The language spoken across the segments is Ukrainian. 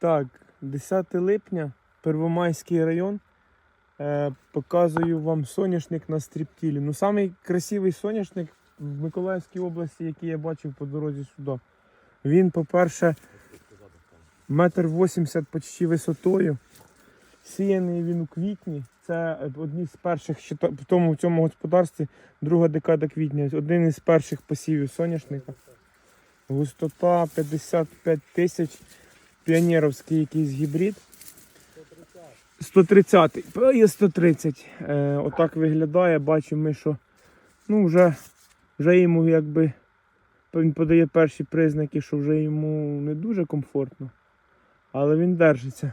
Так, 10 липня, Первомайський район. Е, показую вам соняшник на стріптілі. Ну, самий красивий соняшник в Миколаївській області, який я бачив по дорозі сюди. Він, по-перше, метр вісімдесят почти висотою. Сіяний він у квітні. Це одні з перших в тому в цьому господарстві, друга декада квітня. Один із перших посівів соняшника. Густота 55 тисяч. Піонерівський якийсь гібрид. 130. Е, Є 130. Е, отак виглядає. Бачимо ми, що ну, вже, вже йому якби він подає перші признаки, що вже йому не дуже комфортно. Але він держиться.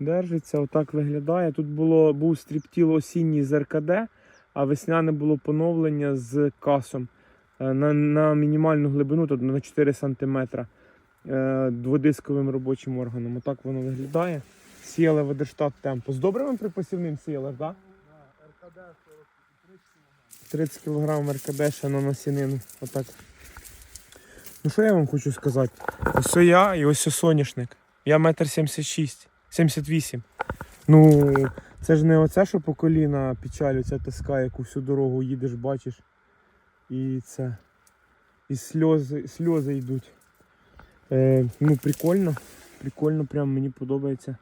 Держиться, отак виглядає. Тут було, був стріптіл осінній з РКД, а весняне було поновлення з касом е, на, на мінімальну глибину, тобто на 4 см дводисковим робочим органом. Отак воно виглядає. Сіяли Ведерштат темпо. З добрим припосівним сіяли, так? Да? 30 кг РКД ще на насінину. Отак. Ну що я вам хочу сказати? Ось я і ось соняшник. Я метр 76, 78. Ну, це ж не оце, що по коліна печаль, оця тоска, яку всю дорогу їдеш, бачиш. І це. І сльози, сльози йдуть. Е, ну, прикольно. Прикольно, прям мені подобається.